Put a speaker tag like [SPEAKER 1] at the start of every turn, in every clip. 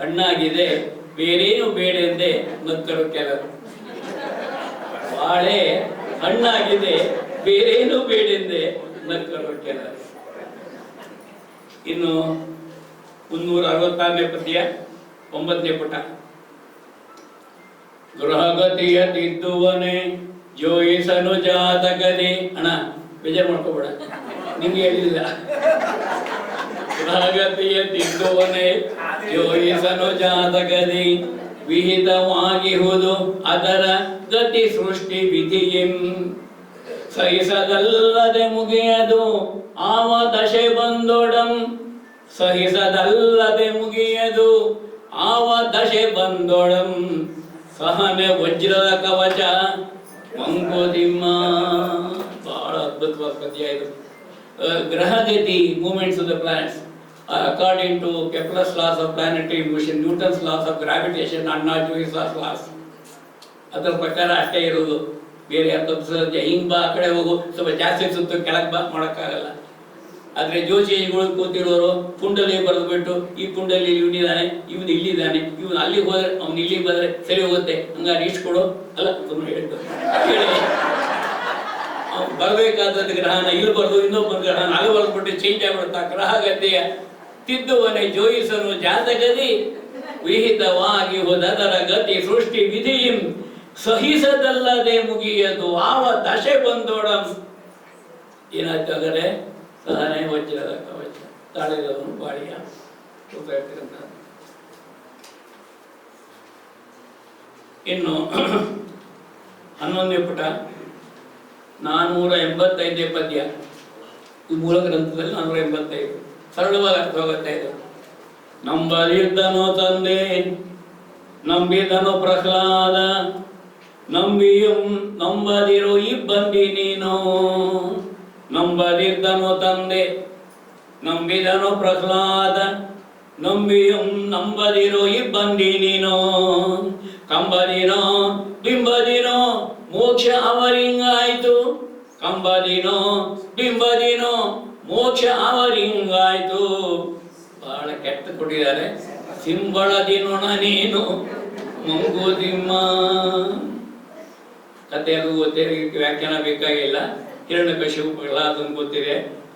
[SPEAKER 1] ಹಣ್ಣಾಗಿದೆ ಬೇರೇನು ಬೇಡ ಎಂದೇ ನಕ್ಕರು ಕೆಲವು. ಬಾಳೆ ಹಣ್ಣಾಗಿದೆ ಬೇರೇನು ಬೇಡೆಂದೆ ನಕ್ಕರು ಕೆಲರು ಇನ್ನು ಮುನ್ನೂರ ಅರವತ್ತಾರನೇ ಪದ್ಯ, ಒಂಬತ್ತನೇ ಪುಟ. ಗೃಹಗತಿಯ ತಿದ್ದುವನೆ ಜೋಯಿಸನು ಜಾತಕದೆ ಅಣ್ಣ ಬೇಜಾರು ಮಾಡ್ಕೋಬೇಡ. ನಿಮ್ಗೆ ಹೇಳಿಲ್ಲ. ಗೃಹಗತಿಯ ತಿದ್ದುವನೇ ಜೋಯಿಸನು ಜಾತಕದಿ. ವಿಹಿತವಾಗಿಹುದು ಅದರ ಗತಿ ಸೃಷ್ಟಿ ವಿಧಿಯಂ. ಸಹಿಸದಲ್ಲದೆ ಮುಗಿಯದು ಆವ ದಶೆ ಬಂದೊಡಂ. ಸಹಿಸದಲ್ಲದೆ ಮುಗಿಯದು ಆವ ದಶೆ ಬಂದೊಡಂ. ಸಹನೆ ವಜ್ರದ ಕವಚ ಬಹಳ ಅದ್ಭುತವಾದ ಪದ್ಯ ಇದು ಗ್ರಹಗತಿ movements of the planets according to Kepler's laws of planetary motion Newton's laws of gravitation and Jewish laws ಅದರ ಪ್ರಕಾರ ಅಷ್ಟೇ ಇರೋದು. ಬೇರೆ ಅರ್ಥದ ಹಿಂಗ್ ಬಾ, ಆ ಕಡೆ ಹೋಗು. ಸ್ವಲ್ಪ ಜಾಸ್ತಿ ಸುತ್ತ ಕೆಳಗೆ ಬಾ, ಮಾಡೋಕ್ಕಾಗಲ್ಲ. ಆದ್ರೆ ಜೋಶಿಗಳು ಕೂತಿರೋರು ಕುಂಡಲಿ ಬರೆದ್ಬಿಟ್ಟು, ಈ ಕುಂಡಲಿ ಇವನಿದ್ದಾನೆ, ಇವನು ಇಲ್ಲಿದ್ದಾನೆ, ಇವನು ಅಲ್ಲಿಗೆ ಹೋದ್ರೆ, ಅವ್ನು ಇಲ್ಲಿಗೆ ಬಂದ್ರೆ ಸರಿ ಹೋಗುತ್ತೆ. ಹಂಗಾರೆ ಇಷ್ಟು ಅಲ್ಲ ತುಂಬ ಹೇಳಿದ್ದು. ಹೇಳಿ ಅವ್ನು ಬರಬೇಕಾದದ್ದು ಗ್ರಹಣ, ಇರಬಾರ್ದು ಬರ್ದು ಇನ್ನೊಬ್ಬ ಗ್ರಹಣ ಆಗಬಾರ್ದು ಬಿಟ್ಟು ಚೇಂಜ್ ಆಗ್ಬಿಡುತ್ತಾ ಗ್ರಹ ಗತಿಯ ತಿದ್ದುವನೆ ಜೋಯಿಸನು ಜಾತಕದಿ ವಿಹಿತವಾಗಿ ಹೋದದರ ಗತಿ ಸೃಷ್ಟಿ ವಿಧಿಯಂ ಸಹಿಸದಲ್ಲದೆ ಮುಗಿಯದು. ಆವ ದಶೆ ಬಂದೋಡ? ಏನಾಗ್ತದೆ ಸಹನೆ ವಜ್ರದ ಕವಚ ತಾಳಿದವನು ಬಾಳಿಯ ಇನ್ನು ಹನ್ನೊಂದನೇ ಪುಟ. ನಾನ್ನೂರ ಎಂಬತ್ತೈದನೇ ಪದ್ಯ ಈ ಮೂಲ ಗ್ರಂಥದಲ್ಲಿ ನಾನ್ನೂರ ಎಂಬತ್ತೈದು ಸರಳವಾಗಿ ಅರ್ಥವಾಗುತ್ತೆ ಇದು. ನಂಬಲಿದ್ದನು ತಂದೆ, ನಂಬಿದನು ಪ್ರಹ್ಲಾದ, ನಂಬಿಯಂ ನಂಬದಿರು ಇಬ್ಬಂದಿ ನೀನು. ನಂಬದಿದ್ದನು ತಂದೆ, ನಂಬಿದನು ಪ್ರಹ್ಲಾದ, ನಂಬಿಯಂ ನಂಬದಿರು ಇಬ್ಬಂದಿ ನೀನು. ಕಂಬದಿರೋ ಬಿಂಬದಿರೋ ಮೋಕ್ಷ ಅವರಿಂಗಾಯ್ತು. ಕಂಬದಿನೋ ಬಿಂಬದಿನೋ ಮೋಕ್ಷ ಅವರಿಂಗಾಯ್ತು ಬಹಳ ಕೆಟ್ಟ ಕೊಟ್ಟಿದ್ದಾರೆ. ಸಿಂಬಳದಿನೊಣ ನೀನು ಮಂಗೋದಿಮ್ಮ ಅದು ಇದಕ್ಕೆ ವ್ಯಾಖ್ಯಾನ ಬೇಕಾಗಿಲ್ಲ. ಹಿರಣ್ಯಕಶಿಪು ಅದನ್ನು ಗೊತ್ತಿದೆ.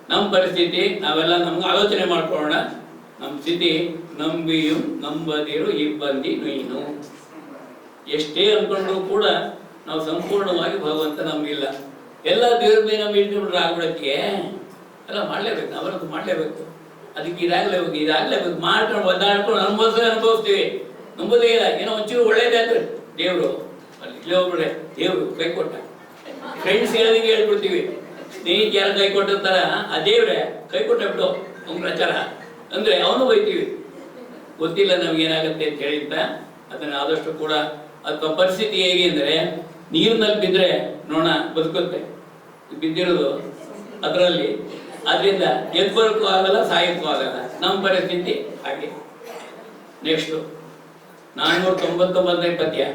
[SPEAKER 1] ನಮ್ಮ ಪರಿಸ್ಥಿತಿ, ನಾವೆಲ್ಲ ನಮ್ಗೆ ಆಲೋಚನೆ ಮಾಡ್ಕೊಳ್ಳೋಣ. ನಮ್ಮ ಸ್ಥಿತಿ, ನಂಬಿಯು, ನಂಬದಿರು, ಇಬ್ಬಂದಿ ನೀನು. ಎಷ್ಟೇ ಅನ್ಕೊಂಡ್ರು ಕೂಡ ನಾವು ಸಂಪೂರ್ಣವಾಗಿ ಭಗವಂತ ನಂಬಿಲ್ಲ. ಎಲ್ಲ ದೇವ್ರ ಮೇಲೆ ನಮ್ಮ ಇಟ್ಕೊಂಡ್ರೆ ಆಗ್ಬಿಡಕ್ಕೆ ಎಲ್ಲ ಮಾಡ್ಲೇಬೇಕು ನಾವೆಲ್ಲ ಮಾಡ್ಲೇಬೇಕು. ಅದಕ್ಕೆ ಇದಾಗ್ಲೇಬೇಕು ಇದಾಗ್ಲೇಬೇಕು ಮಾಡ್ಕೊಂಡು ಒದ್ದಾಡ್ಕೊಂಡು ಅನುಭವಿಸ ಅನುಭವಿಸ್ತೀವಿ. ನಂಬೋದೇ ಇಲ್ಲ, ಏನೋ ಒಂಚೂರು ಒಳ್ಳೇದೇ ಅಂದ್ರೆ ದೇವರು, ಅಲ್ಲಿ ಇಲ್ಲೇ ಒಬ್ಬಳೆ ದೇವರು ಕೈ ಕೊಟ್ಟ. ಫ್ರೆಂಡ್ಸ್ ಹೇಳೋದಕ್ಕೆ ಹೇಳ್ಬಿಡ್ತೀವಿ ಸ್ನೇಹಿತ ಯಾರು ಕೈ ಕೊಟ್ಟಿರ್ತಾರ, ಆ ದೇವ್ರೆ ಕೈ ಕೊಟ್ಟ ಬಿಡು, ಅವ್ನ ಪ್ರಚಾರ. ಅಂದ್ರೆ ಅವನು ಬೈತೀವಿ. ಗೊತ್ತಿಲ್ಲ ನಮ್ಗೆ ಏನಾಗುತ್ತೆ ಅಂತ ಹೇಳಿದ್ದ, ಅದನ್ನ ಆದಷ್ಟು ಕೂಡ ಅಥವಾ ಪರಿಸ್ಥಿತಿ ಹೇಗೆ ಅಂದ್ರೆ ನೀರಿನಲ್ಲಿ ಬಿದ್ದರೆ ನೋಣ ಬದುಕುತ್ತೆ ಬಿದ್ದಿರೋದು ಅದರಲ್ಲಿ. ಅದರಿಂದ ಎದ್ಬರಕ್ಕೂ ಬರೋಕ್ಕೂ ಆಗಲ್ಲ, ಸಾಯಕ್ಕೂ ಆಗಲ್ಲ. ನಮ್ಮ ಪರಿಸ್ಥಿತಿ ಹಾಗೆ. ನೆಕ್ಸ್ಟು ನಾನ್ನೂರ ತೊಂಬತ್ತೊಂಬತ್ತನೇ ಪದ್ಯ.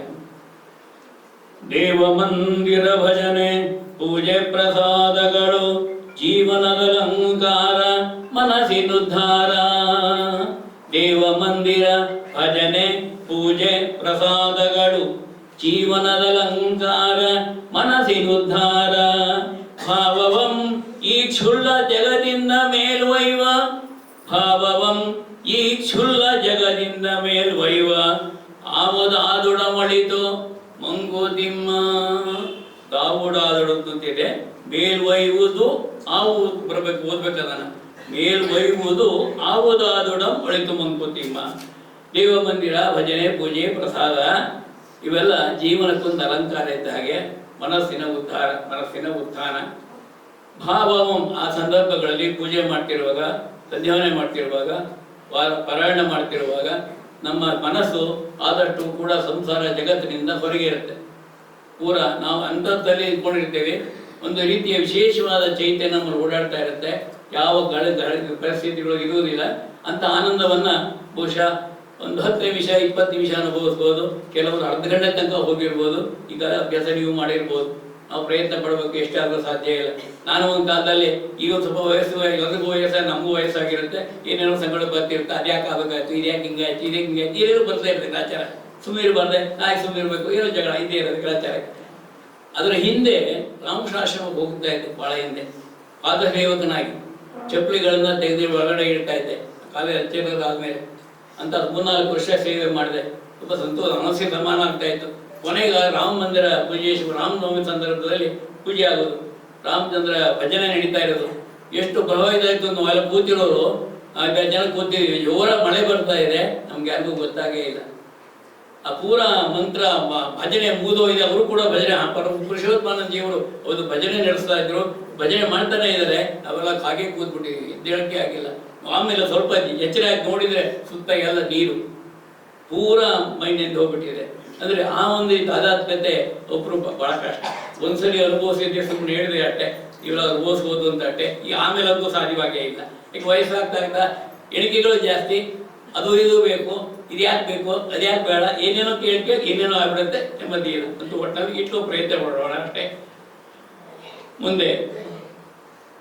[SPEAKER 1] ದೇವ ಮಂದಿರ ಭಜನೆ, ಪೂಜೆ ಪ್ರಸಾದಗಳು ಜೀವನದ ಅಲಂಕಾರ ಮನಸ್ಸಿನುದ್ಧಾರ. ದೇವ ಮಂದಿರ ಭಜನೆ, ಪೂಜೆ ಪ್ರಸಾದಗಳು. ಜೀವನದ ಅಲಂಕಾರ ಮನಸ್ಸಿನುದ್ಧಾರ. ಭಾವವಂ ಈ ಕ್ಷುಲ್ಲ ಜಗದಿಂದ ಮೇಲ್ವೈವ. ಭಾವವಂ ಈ ಕ್ಷುಲ್ಲ ಜಗದಿಂದ ಮೇಲ್ವೈವ. ಆವದಾದೊಡಮಳಿತು ಮಂಗೋದಿಮ್ಮ ಕಾವುಡಾದುಡುತ್ತಿದೆ ಮೇಲ್ವೈವುದು ಆವು ಬರಬೇಕು, ಓದ್ಬೇಕು ಅದನ್ನ. ಮೇಲ್ವೈವುದು ಆವುದಾದೊಡ ಒಳಿತು ಮಂಕುತಿಮ್ಮ ದೇವ ಮಂದಿರ ಭಜನೆ ಪೂಜೆ ಪ್ರಸಾದ. ಇವೆಲ್ಲ ಜೀವನಕ್ಕೊಂದು ಅಲಂಕಾರ ಇದ್ದ ಹಾಗೆ ಮನಸ್ಸಿನ ಉದ್ಧಾರ, ಮನಸ್ಸಿನ ಉತ್ಥಾನ. ಭಾವವಂ ಆ ಸಂದರ್ಭಗಳಲ್ಲಿ ಪೂಜೆ ಮಾಡ್ತಿರುವಾಗ, ಸಂಧ್ಯಾವನೆ ಮಾಡ್ತಿರುವಾಗ ಪಾರಾಯಣ ಮಾಡ್ತಿರುವಾಗ ನಮ್ಮ ಮನಸ್ಸು ಆದಷ್ಟು ಕೂಡ ಸಂಸಾರ ಜಗತ್ತಿನಿಂದ ಹೊರಗೆ ಇರುತ್ತೆ. ಪೂರ ನಾವು ಅಂತದಲ್ಲಿ ಇಟ್ಕೊಂಡಿರ್ತೇವೆ ಒಂದು ರೀತಿಯ ವಿಶೇಷವಾದ ಚೈತನ್ಯ ನಮ್ಮನ್ನು ಓಡಾಡ್ತಾ ಇರುತ್ತೆ. ಯಾವ ಗಳ, ಪರಿಸ್ಥಿತಿಗಳು ಇರುವುದಿಲ್ಲ. ಅಂತ ಆನಂದವನ್ನ ಬಹುಶಃ ಒಂದು ಹತ್ತು ನಿಮಿಷ, ಇಪ್ಪತ್ತು ನಿಮಿಷ ಅನುಭವಿಸ್ಬೋದು. ಕೆಲವರು ಅರ್ಧ ಗಂಟೆ ತನಕ ಹೋಗಿರ್ಬೋದು. ಈಗ ಅಭ್ಯಾಸ ನೀವು ಮಾಡಿರ್ಬೋದು. ನಾವು ಪ್ರಯತ್ನ ಪಡಬೇಕು ಎಷ್ಟಾಗಲು ಸಾಧ್ಯ ಇಲ್ಲ. ನಾನು ಒಂದು ಕಾಲದಲ್ಲಿ ಈಗ ಸ್ವಲ್ಪ ವಯಸ್ಸು, ಎಲ್ಲರಿಗೂ ವಯಸ್ಸು, ನಮಗೂ ವಯಸ್ಸಾಗಿರುತ್ತೆ. ಏನೇನೋ ಸಂಗಡ ಬರ್ತಿರುತ್ತೆ. ಅದ್ಯಾಕೆ ಆಗಬೇಕಾಯ್ತು? ಇದ್ಯಾಕೆ ಹಿಂಗಾಯ್ತು? ಇದೇ ಹಿಂಗಾಯ್ತು? ಏನೇನು ಬರ್ತಾ ಇರುತ್ತೆ ಗ್ರಾಚಾರ. ಸುಮ್ಮನೆ ಬರ್ದೆ ನಾಯಿ ಸುಮ್ಮನೆ ಇರಬೇಕು ಏನೋ ಜಗಳ, ಇದೇ ಇರೋದು ಗ್ರಾಚಾರಕ್ಕೆ ಅದರ ಹಿಂದೆ ರಾಮಕೃಷ್ಣಾಶ್ರಮಕ್ಕೆ ಹೋಗ್ತಾ ಇದ್ದೆ, ಬಹಳ ಹಿಂದೆ. ಪಾದ ಸೇವಕನಾಗಿ ಚಪ್ಪಲಿಗಳನ್ನ ತೆಗೆದು ಒಳಗಡೆ ಇಡ್ತಾ ಇದ್ದೆ. ಕಾಲೇಜ್ ಹಚ್ಚಿರೋದು ಆದ್ಮೇಲೆ ಅಂತ ಮೂರ್ನಾಲ್ಕು ವರ್ಷ ಸೇವೆ ಮಾಡಿದೆ. ತುಂಬ ಸಂತೋಷ, ಮನಸ್ಸಿಗೆ ಸಮಾನ ಆಗ್ತಾ ಇತ್ತು. ಕೊನೆಗೆ ರಾಮ ಮಂದಿರ ಪೂಜೆ ರಾಮನವಮಿ ಸಂದರ್ಭದಲ್ಲಿ ಪೂಜೆ ಆಗೋದು. ರಾಮಚಂದ್ರ ಭಜನೆ ನಡೀತಾ ಇರೋದು. ಎಷ್ಟು ಪ್ರಭಾವಿತ ನಾವೆಲ್ಲ ಕೂತಿರೋರು ಆ ಜನ ಕೂತಿದ್ವಿ. ಜೋರ ಮಳೆ ಬರ್ತಾ ಇದೆ, ನಮ್ಗೆ ಯಾರಿಗೂ ಗೊತ್ತಾಗೇ ಇಲ್ಲ. ಆ ಪೂರ ಮಂತ್ರ ಭಜನೆ ಮುಗಿದೋಗಿದೆ. ಅವರು ಕೂಡ ಭಜನೆ, ಆ ಪರ ಪುರುಷೋತ್ತಮಾನಂದ ದೇವರು ಅವರು ಭಜನೆ ನಡೆಸ್ತಾ ಇದ್ರು. ಭಜನೆ ಮಾಡ್ತಾನೆ ಇದ್ದಾರೆ ಅವೆಲ್ಲ ಹಾಗೆ ಕೂತ್ಬಿಟ್ಟಿದ್ವಿ ಎದ್ದೇಳಕ್ಕೆ ಆಗಿಲ್ಲ. ಆಮೇಲೆ ಸ್ವಲ್ಪ ಎಚ್ಚರ ಆಗಿ ನೋಡಿದ್ರೆ ಸುತ್ತ ಎಲ್ಲ ನೀರು. ಪೂರ ಮೈಂಡಿಂದ ಹೋಗ್ಬಿಟ್ಟಿದೆ. ಅಂದ್ರೆ ಆ ಒಂದು ತಾದಾತ್ಮ್ಯತೆ ಒಬ್ರು ಬ- ಬಹಳ ಕಷ್ಟ. ಒಂದ್ಸಲಿ ಅನುಭವಿಸಿದ್ದೆ ಸುಮ್ಮನೆ ಹೇಳಿದ್ರೆ ಅಟ್ಟೆ ಇವ್ರು ಅನುಭವಿಸ್ಬೋದು ಅಂತ ಅಟ್ಟೆ. ಈ ಆಮೇಲೆ ಅಂತೂ ಸಾಧ್ಯವಾಗೇ ಇಲ್ಲ. ಈಗ ವಯಸ್ಸಾಗ್ತಾ ಇದ್ದ, ಎಣಿಕೆಗಳು ಜಾಸ್ತಿ, ಅದು ಇದು ಬೇಕು, ಇದು ಯಾಕೆ ಬೇಕು ಅದ್ಯಾಕೆ ಬೇಡ, ಏನೇನೋ ಕೇಳಿಕೆ, ಏನೇನೋ ಆಗ್ಬಿಡುತ್ತೆ ನೆಮ್ಮದಿ ಇಲ್ಲ ಅಂತ ಒಟ್ಟಿನಲ್ಲಿ ಇಟ್ಟು ಪ್ರಯತ್ನ ಮಾಡೋಣ ಅಷ್ಟೇ. ಮುಂದೆ.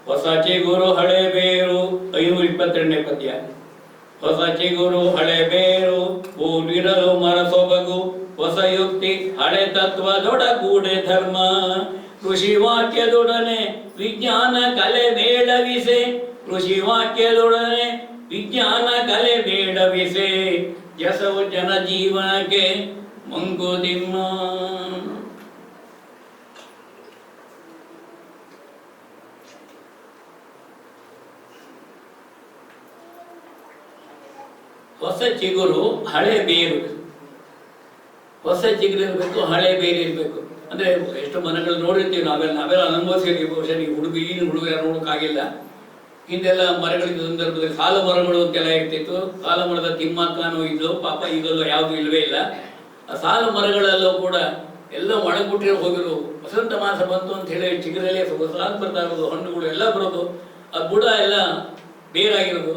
[SPEAKER 1] ಹೊಸ ಚಿಗುರು ಹಳೆ ಬೇರು, ಐನೂರ ಇಪ್ಪತ್ತೆರಡನೇ ಪದ್ಯ. ಹೊಸ ಚಿಗುರು ಹಳೆ ಬೇರು ಹೂವಿರಲು ಮರ ಸೊಬಗು ಹೊಸ ಯುಕ್ತಿ, ಹಳೆ ತತ್ವದೊಡಗೂಡೆ ಧರ್ಮ. ಕೃಷಿ ವಾಕ್ಯದೊಡನೆ ವಿಜ್ಞಾನ ಕಲೆ ಮೇಳವಿಸೆ. ಕೃಷಿ ವಾಕ್ಯದೊಡನೆ ವಿಜ್ಞಾನ ಕಲೆ ಬೇಡವಿಸೆ ಜಸವು ಜನ ಜೀವನಕ್ಕೆ ಮಂಕುತಿಮ್ಮ ಹೊಸ ಚಿಗುರು ಹಳೆ ಬೇರು. ಹೊಸ ಚಿಗುರು ಇರಬೇಕು, ಹಳೆ ಬೇರು ಇರಬೇಕು. ಅಂದ್ರೆ ಎಷ್ಟು ಮನೆಗಳು ನೋಡಿರ್ತೀವಿ ನಾವೆಲ್ಲ ನಾವೆಲ್ಲ ಅನುಭವಿಸಿರ್ತೀವಿ, ಬಹುಶಃ ಈ ಹುಡುಗ ಈಗಿನ ಹುಡುಗರ ನೋಡೋಕ್ಕಾಗಿಲ್ಲ. ಹಿಂದೆಲ್ಲ ಮರಗಳಿದ್ದ ಸಂದರ್ಭದಲ್ಲಿ ಸಾಲ ಮರಗಳು ಅಂತೆಲ್ಲ ಇರ್ತಿತ್ತು. ಸಾಲ ಮರದ ತಿಮ್ಮಕ್ಕನೂ ಇದ್ಲು, ಪಾಪ ಈಗಲೂ ಯಾವುದು ಇಲ್ಲವೇ ಇಲ್ಲ. ಆ ಸಾಲ ಮರಗಳಲ್ಲೂ ಕೂಡ ಎಲ್ಲ ಒಣಗುಟ್ಟಿರೋ ಹೋಗಿರು ವಸಂತ ಮಾಸ ಬಂತು ಅಂತ ಹೇಳಿ ಚಿಗುರಲ್ಲೇ ಸಾಲು ಬರ್ತಾ ಇರೋದು, ಹಣ್ಣುಗಳು ಎಲ್ಲ ಬರೋದು, ಆ ಬುಡ ಎಲ್ಲ ಬೇರಾಗಿರೋದು.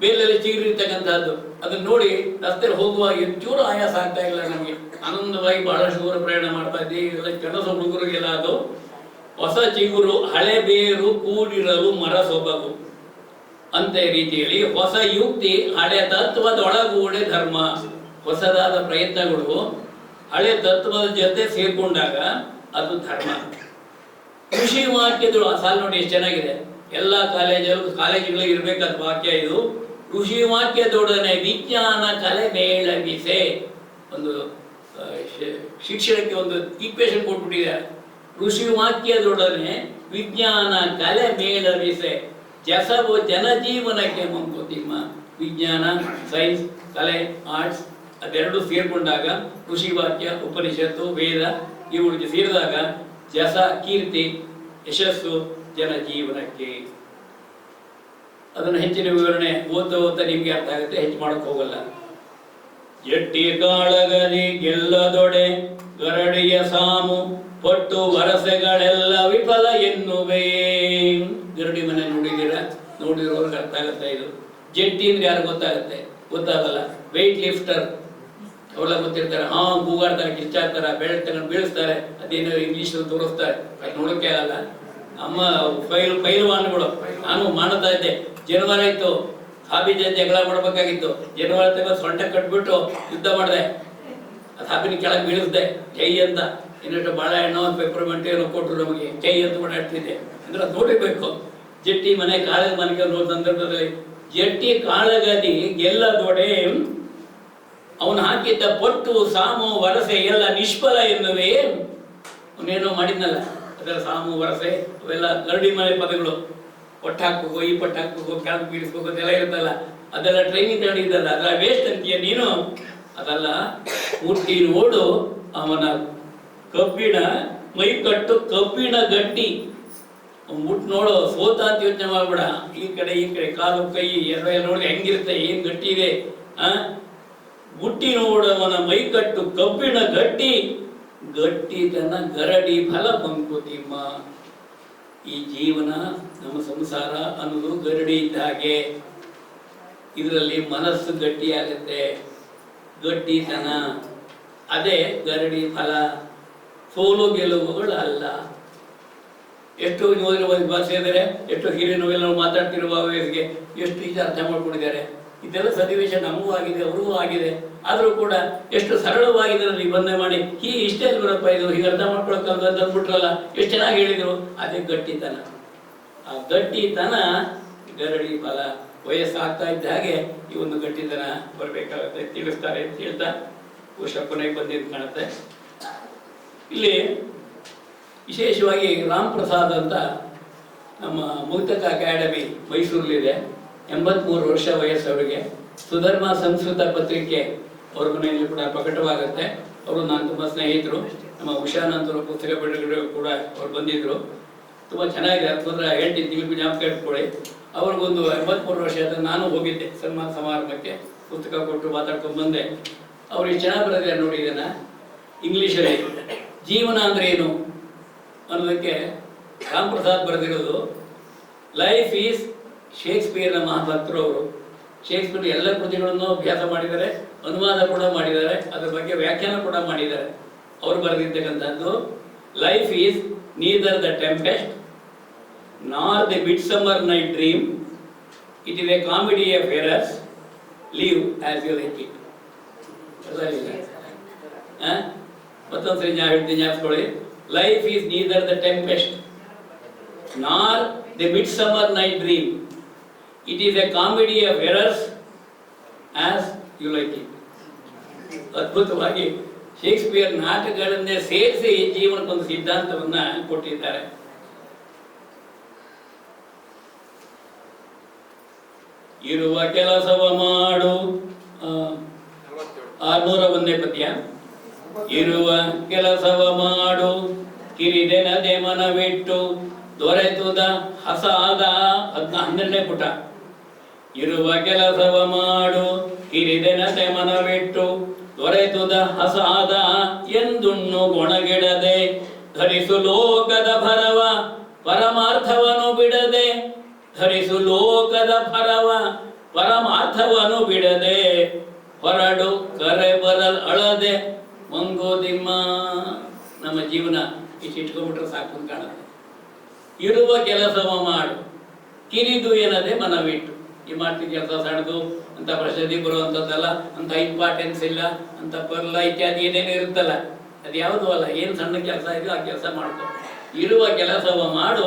[SPEAKER 1] ಬೇಲಲ್ಲಿ ಚೀರಿರ್ತಕ್ಕಂಥದ್ದು. ಅದನ್ನ ನೋಡಿ ರಸ್ತೆಯಲ್ಲಿ ಹೋಗುವಾಗ ಹೆಚ್ಚೂರು ಆಯಾಸ ಆಗ್ತಾ ಇಲ್ಲ ನಮಗೆ. ಆನಂದವಾಗಿ ಬಹಳಷ್ಟು ದೂರ ಪ್ರಯಾಣ ಮಾಡ್ತಾ ಇದ್ದೀವಿ ಕೆಲಸ ಹುಡುಗರಿಗೆಲ್ಲ ಅದು ಹೊಸ ಚಿಗುರು, ಹಳೆ ಬೇರು, ಕೂಡಿರಲು ಮರ ಸೊಬಗು. ಅಂತ ರೀತಿಯಲ್ಲಿ ಹೊಸ ಯುಕ್ತಿ, ಹಳೆ ತತ್ವದೊಳಗೂಡೆ ಧರ್ಮ. ಹೊಸದಾದ ಪ್ರಯತ್ನಗಳು ಹಳೆ ತತ್ವದ ಜೊತೆ ಸೇರ್ಕೊಂಡಾಗ ಅದು ಧರ್ಮ. ಕೃಷಿ ವಾಕ್ಯಗಳು ಆ ಸಾಲು ನೋಡಿ ಎಷ್ಟು ಚೆನ್ನಾಗಿದೆ. ಎಲ್ಲ ಕಾಲೇಜಲ್ಲೂ ಕಾಲೇಜುಗಳಿಗೆ ಇರಬೇಕಾದ ವಾಕ್ಯ ಇದು. ಕೃಷಿ ವಾಕ್ಯದೊಡನೆ ವಿಜ್ಞಾನ ಕಲೆ ಮೇಳವಿಸೆ. ಒಂದು ಶಿಕ್ಷಣಕ್ಕೆ ಒಂದು ಈಕ್ವೇಶನ್ ಕೊಟ್ಬಿಟ್ಟಿದ್ದಾರೆ ಋಷಿ ವಾಕ್ಯದೊಡನೆ ವಿಜ್ಞಾನ ಕಲೆ ಮೇಳವಿಸೆ. ಜಸವು ಜನಜೀವನಕ್ಕೆ ಮಂಕುತಿಮ್ಮ. ವಿಜ್ಞಾನ, ಸೈನ್ಸ್, ಕಲೆ, ಆರ್ಟ್ಸ್ ಅದೆರಡು ಸೇರ್ಕೊಂಡಾಗ ಋಷಿ ವಾಕ್ಯ ಉಪನಿಷತ್ತು, ವೇದ ಇವುಗಳಿಗೆ ಸೇರಿದಾಗ ಜಸ, ಕೀರ್ತಿ, ಯಶಸ್ಸು, ಜನಜೀವನಕ್ಕೆ. ಅದನ್ನು ಹೆಚ್ಚಿನ ವಿವರಣೆ ಓದ್ತಾ ಓದ್ತಾ ನಿಮ್ಗೆ ಅರ್ಥ ಆಗುತ್ತೆ, ಹೆಚ್ಚು ಮಾಡಕ್ ಹೋಗಲ್ಲ. ಎಟ್ಟಿ ಕಾಳಗದಿ ಗೆಲ್ಲದೊಡೆ, ಗರಡಿಯ ಸಾಮು, ಪಟ್ಟು ವರಸೆಗಳೆಲ್ಲ ವಿಫಲ ಎನ್ನುವೆ. ಗರಡಿ ಮನೆ ನೋಡಿದೀರ ನೋಡಿರೋರ್ಗೆ ಅರ್ಥ ಆಗುತ್ತೆ ಇದು. ಜೆಟ್ಟಿ ಅಂದ್ರೆ ಯಾರು ಗೊತ್ತಾಗುತ್ತೆ? ಗೊತ್ತಾಗಲ್ಲ. ವೆಯ್ಟ್ ಲಿಫ್ಟರ್ ಅವೆಲ್ಲ ಗೊತ್ತಿರ್ತಾರೆ, ಹಾ ಕೂಗಾಡ್ತಾರೆ ಕಿಚ್ಚಾಡ್ತಾರೆ ಬೆಳೆ ತಗೊಂಡು ಬೀಳಿಸ್ತಾರೆ, ಅದೇನೋ ಇಂಗ್ಲಿಷ್ ತೋರಿಸ್ತಾರೆ. ಅದು ನೋಡೋಕೆ ಆಗಲ್ಲ. ಅಮ್ಮ ಪೈಲ್ ವಾಹನಗಳು ನಾನು ಮಾಡುತ್ತಾ ಇದ್ದೆ. ಜನವಾರ ಇತ್ತು ಹಾಬಿ ಜೊತೆ ಜಗಳ ಮಾಡ್ಬೇಕಾಗಿತ್ತು. ಜನವಾರ ತೆಗೆದು ಸೊಂಟ ಕಟ್ಬಿಟ್ಟು ಯುದ್ಧ ಮಾಡಿದೆ. ಅದು ಹಾಬಿನ ಕೆಳಗೆ ಬೀಳಿಸ್ದೆ. ಜೈ ಅಂತ. ಇನ್ನಷ್ಟು ಬಾಳೆಹಣ್ಣು ಪೆಪ್ಪರ್ಮೆಂಟ್ ಏನೋ ಕೊಟ್ಟರು ನಮಗೆ. ಜೈ ಅಂತ ಓಡಾಡ್ತಿದ್ದೆ ಅಂದ್ರೆ ಅದು ನೋಡಿಬೇಕು ಜಟ್ಟಿ ಮನೆ ಕಾಳಗ ಮನೆಗೆ ನೋಡಿದ ಸಂದರ್ಭದಲ್ಲಿ ಜಟ್ಟಿ ಕಾಳಗದಿ ಗೆಲ್ಲದೊಡೆ ಅವನು ಹಾಕಿದ್ದ ಪೊಟ್ಟು ಸಾಮು ವರಸೆ ಎಲ್ಲ ನಿಷ್ಫಲ ಎನ್ನುವೇ. ಅವನೇನೋ ಮಾಡಿದ್ನಲ್ಲ. ಅದರ ಸಾಮು ವರಸೆ ಅವೆಲ್ಲ ಗರಡಿ ಮನೆ ಪದಗಳು. ಪಟ್ಟು ಹಾಕ್ಬೇಕು ಈ ಪಟ್ಟು ಹಾಕ್ಬೇಕು ಬೀಡಿಸ್ಬೇಕು ಅದೆಲ್ಲ ಇರುತ್ತಲ್ಲ. ಅದೆಲ್ಲ ಟ್ರೈನಿಂಗ್ ನಡೆಯುತ್ತಲ್ಲ ಅದೆಲ್ಲ ವೇಸ್ಟ್ ಅಂತೀಯ ನೀನು? ಅದಲ್ಲ, ಹುಟ್ಟಿ ನೋಡು ಅವನ ಕಬ್ಬಿಣ, ಮೈ ಕಟ್ಟು ಕಬ್ಬಿಣ ಗಟ್ಟಿ. ಮುಟ್ ನೋಡು, ಸೋತ ಅಂತ ಯೋಚನೆ ಮಾಡ್ಬೇಡ. ಈ ಕಡೆ ಈ ಕಡೆ, ಕಾಲು ಕೈ, ಎರಡು ನೋಡಿ ಹೆಂಗಿರುತ್ತೆ, ಏನ್ ಗಟ್ಟಿ ಇದೆ, ಆ? ಮುಟ್ಟಿ ಮೈ ಕಟ್ಟು ಕಬ್ಬಿಣ ಗಟ್ಟಿ. ಗಟ್ಟಿತನ ಗರಡಿ ಫಲ ಮಂಕುತಿಮ್ಮ ಈ ಜೀವನ ನಮ್ಮ ಸಂಸಾರ ಅನ್ನೋದು ಗರಡಿ ಇದ್ದ ಹಾಗೆ. ಇದರಲ್ಲಿ ಮನಸ್ಸು ಗಟ್ಟಿಯಾಗುತ್ತೆ. ಗಟ್ಟಿತನ. ಅದೇ ಗರಡಿ ಫಲ. ಸೋಲು ಗೆಲುವುಗಳು ಅಲ್ಲ. ಎಷ್ಟು ನೋವಿನ ಭಾಷೆ ಇದ್ದಾರೆ, ಎಷ್ಟು ಹಿರಿಯ ನೋವೆಲ್ಲ ಮಾತಾಡ್ತಿರುವ ವಯಸ್ಸಿಗೆ ಎಷ್ಟು ಇದು ಅರ್ಥ ಮಾಡ್ಕೊಂಡಿದ್ದಾರೆ. ಇದೆಲ್ಲ ಸನ್ನಿವೇಶ ನಮಗೂ ಆಗಿದೆ, ಅವ್ರಿಗೂ ಆಗಿದೆ. ಆದರೂ ಕೂಡ ಎಷ್ಟು ಸರಳವಾಗಿ ಇದನ್ನು ನಿಬಂಧನೆ ಮಾಡಿ ಹೀ ಇಷ್ಟೇ ಅಲ್ವರಪ್ಪ ಇದು ಹೀಗೆ ಅರ್ಥ ಮಾಡ್ಕೊಳಕ್ಕಂತ ಅಂದ್ಬಿಟ್ರಲ್ಲ, ಎಷ್ಟು ಚೆನ್ನಾಗಿ ಹೇಳಿದ್ರು. ಅದೇ ಗಟ್ಟಿತನ. ಆ ಗಟ್ಟಿತನ ಗರಡಿ ಫಲ. ವಯಸ್ಸಾಗ್ತಾ ಇದ್ದ ಹಾಗೆ ಈ ಒಂದು ಗಟ್ಟಿತನ ಬರಬೇಕಾಗುತ್ತೆ ತಿಳಿಸ್ತಾರೆ ಅಂತ ಹೇಳ್ತಾ ಬಹುಶಃ ಕೊನೆಗೆ ಬಂದಿದ್ದು ಕಾಣುತ್ತೆ. ಇಲ್ಲಿ ವಿಶೇಷವಾಗಿ ರಾಮ್ ಪ್ರಸಾದ್ ಅಂತ ನಮ್ಮ ಮುಕ್ತಕ ಅಕಾಡೆಮಿ ಮೈಸೂರಲ್ಲಿದೆ. ಎಂಬತ್ಮೂರು ವರ್ಷ ವಯಸ್ಸವರಿಗೆ ಸುಧರ್ಮ ಸಂಸ್ಕೃತ ಪತ್ರಿಕೆ ಅವ್ರ ಮನೆಯಲ್ಲಿ ಕೂಡ ಪ್ರಕಟವಾಗುತ್ತೆ. ಅವರು ನಾನು ತುಂಬ ಸ್ನೇಹಿತರು. ನಮ್ಮ ಉಷಾನಂತರ ಪುಸ್ತಕ ಬಿಡುಗಡೆ ಕೂಡ ಅವ್ರು ಬಂದಿದ್ರು. ತುಂಬ ಚೆನ್ನಾಗಿದೆ. ಅಂತಂದ್ರೆ ಹೇಳ್ತೀನಿ, ನೀವು ಜ್ಞಾಪಕ ಇಟ್ಕೊಳ್ಳಿ. ಅವ್ರಿಗೊಂದು ಎಂಬತ್ಮೂರು ವರ್ಷ ಆದ ನಾನು ಹೋಗಿದ್ದೆ ಸನ್ಮಾನ ಸಮಾರಂಭಕ್ಕೆ. ಪುಸ್ತಕ ಕೊಟ್ಟು ಮಾತಾಡ್ಕೊಂಡು ಬಂದೆ. ಅವ್ರು ಇಷ್ಟು ಚೆನ್ನಾಗಿ ಬರೋದೇ ನೋಡಿ ಇಂಗ್ಲೀಷಲ್ಲಿ ಜೀವನ ಅಂದ್ರೆ ಏನು ಅನ್ನೋದಕ್ಕೆ ರಾಮ್ ಪ್ರಸಾದ್ ಬರೆದಿರೋದು ಲೈಫ್ ಈಸ್ ಶೇಕ್ಸ್ಪಿಯರ್ನ ಮಹಾಭಕ್ತರು ಅವರು ಶೇಕ್ಸ್ಪಿಯರ್ ಎಲ್ಲ ಕೃತಿಗಳನ್ನು ಅಭ್ಯಾಸ ಮಾಡಿದ್ದಾರೆ, ಅನುವಾದ ಕೂಡ ಮಾಡಿದ್ದಾರೆ, ಅದರ ಬಗ್ಗೆ ವ್ಯಾಖ್ಯಾನ ಕೂಡ ಮಾಡಿದ್ದಾರೆ. ಅವರು ಬರೆದಿರ್ತಕ್ಕಂಥದ್ದು life is neither the tempest nor the midsummer night dream it is a comedy of errors leave as you like it ಮತ್ತೊಂದ್ಸರಿ ಜ್ಞಾ, ಹೇಳ್ತೀನಿ, ಜ್ಞಾಪಿಸ್ಕೊಳ್ಳಿ. Life is neither the tempest nor the midsummer night dream it is a comedy of errors as you like it ಅದ್ಭುತವಾಗಿ Shakespeare ನಾಟಕಗಳನ್ನೇ ಸೇರಿಸಿ ಜೀವನಕ್ಕೊಂದು ಸಿದ್ಧಾಂತವನ್ನ ಕೊಟ್ಟಿದ್ದಾರೆ. ಇರುವ ಕೆಲಸವ ಮಾಡು. ಆರ್ನೂರ ಒಂದನೇ ಪದ್ಯ. ಇರುವ ಕೆಲಸವ ಮಾಡು. ಕಿರಿದೆನದೆ ಮನವಿಟ್ಟು ದೊರೆತುದ ಹಸಾದ ಹದ್ನ, ಹನ್ನೆರಡನೇ ಪುಟ. ಇರುವ ಕೆಲಸವ ಮಾಡು ಕಿರಿದೆನದೆ ಮನವಿಟ್ಟು ದೊರೆತುದ ಹಸಾದ ಎಂದುಣ್ಣು ಗೊಣಗಿಡದೆ, ಧರಿಸು ಲೋಕದ ಭರವ, ಪರಮಾರ್ಥವನು ಬಿಡದೆ, ಧರಿಸು ಲೋಕದ ಭರವ, ಪರಮಾರ್ಥವನು ಬಿಡದೆ, ಹೊರಡು ಕರೆ ಬರಲ್ ಅಳದೆ ಮಂಗೋದಿಮ್ಮ ನಮ್ಮ ಜೀವನ ಇಷ್ಟು ಇಟ್ಕೊಂಡ್ಬಿಟ್ರೆ ಸಾಕು ಕಾಣುತ್ತೆ. ಇರುವ ಕೆಲಸವ ಮಾಡು, ಕಿರಿದು ಏನದೆ ಮನವಿಟ್ಟು. ಈ ಮಾತಿ ಕೆಲಸ ಸಣ್ಣದು ಅಂತ ಪ್ರಸಿದ್ಧಿ ಬರುವಂತದ್ದಲ್ಲ ಅಂತ ಇಂಪಾರ್ಟೆನ್ಸ್ ಇಲ್ಲ, ಅಂತ ಪರ್ಲ ಇತ್ಯಾದಿ ಏನೇನು ಇರುತ್ತಲ್ಲ ಅದು ಯಾವುದು ಅಲ್ಲ, ಏನು ಸಣ್ಣ ಕೆಲಸ ಇದೆಯೋ ಆ ಕೆಲಸ ಮಾಡ್ಕೊ. ಇರುವ ಕೆಲಸವ ಮಾಡು.